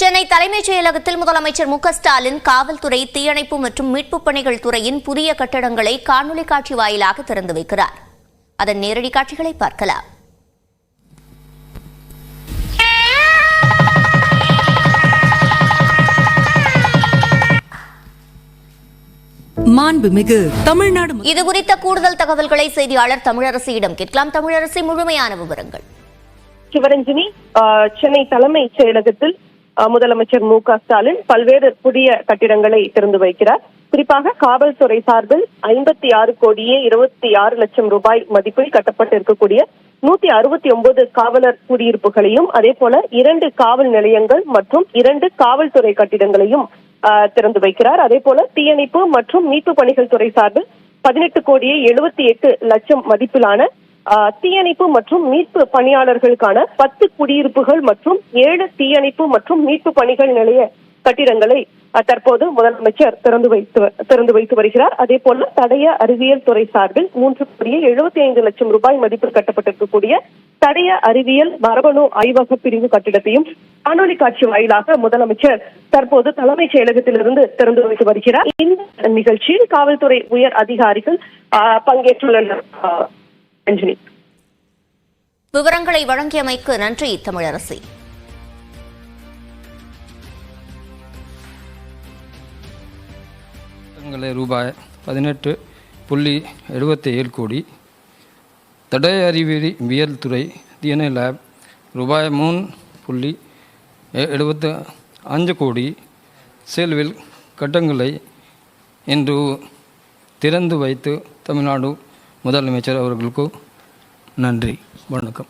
சென்னை தலைமைச் செயலகத்தில் முதலமைச்சர் மு க ஸ்டாலின் காவல்துறை தீயணைப்பு மற்றும் மீட்புப் பணிகள் துறையின் புதிய கட்டடங்களை காணொலி காட்சி வாயிலாக திறந்து வைக்கிறார். அதன் நேரடி காட்சிகளை பார்க்கலாம். மாண்புமிகு தமிழ்நாடு இது குறித்த கூடுதல் தகவல்களை செய்தியாளர் தமிழரசியிடம் கேட்கலாம். தமிழரசி முழுமையான விவரங்கள். சிவரஞ்சனி சென்னை தலைமைச் செயலகத்தில் முதலமைச்சர் மு க ஸ்டாலின் பல்வேறு புதிய கட்டிடங்களை திறந்து வைக்கிறார். குறிப்பாக காவல்துறை சார்பில் ஐம்பத்தி ஆறு கோடியே இருபத்தி ஆறு லட்சம் ரூபாய் மதிப்பில் கட்டப்பட்டு இருக்கக்கூடிய நூத்தி அறுபத்தி ஒன்பது காவலர் குடியிருப்புகளையும் அதே போல இரண்டு காவல் நிலையங்கள் மற்றும் இரண்டு காவல்துறை கட்டிடங்களையும் ஆஹ், திறந்து வைக்கிறார். அதே போல தீயணைப்பு மற்றும் மீட்பு பணிகள் துறை சார்பில் பதினெட்டு கோடியே எழுபத்தி எட்டு லட்சம் மதிப்பிலான தீயணைப்பு மற்றும் மீட்பு பணியாளர்களுக்கான பத்து குடியிருப்புகள் மற்றும் ஏழு தீயணைப்பு மற்றும் மீட்பு பணிகள் நிலைய கட்டிடங்களை தற்போது முதலமைச்சர் திறந்து வைத்து திறந்து வைத்து வருகிறார். அதே போல தடய அறிவியல் துறை சார்பில் மூன்று கோடியே எழுபத்தி ஐந்து லட்சம் ரூபாய் மதிப்பில் கட்டப்பட்டிருக்கக்கூடிய தடய அறிவியல் மரபணு ஆய்வக பிரிவு கட்டிடத்தையும் காணொலி காட்சி வாயிலாக முதலமைச்சர் தற்போது தலைமைச் செயலகத்திலிருந்து திறந்து வைத்து வருகிறார். இந்த நிகழ்ச்சியில் காவல்துறை உயர் அதிகாரிகள் ஆஹ், பங்கேற்றுள்ளனர். ரஞ்சினி விவரங்களை வழங்கியமைக்கு நன்றி தமிழரசி. ரூபாய் பதினெட்டு புள்ளி எழுபத்தி ஏழு கோடி தடய அறிவியல் துறை டிஎன்ஏ லேப் ரூபாய் மூணு புள்ளி எழுபத்து அஞ்சு கோடி. செல்வில் கட்டங்களை இன்று திறந்து வைத்து தமிழ்நாடு முதலமைச்சர் அவர்களுக்கும் நன்றி. வணக்கம்.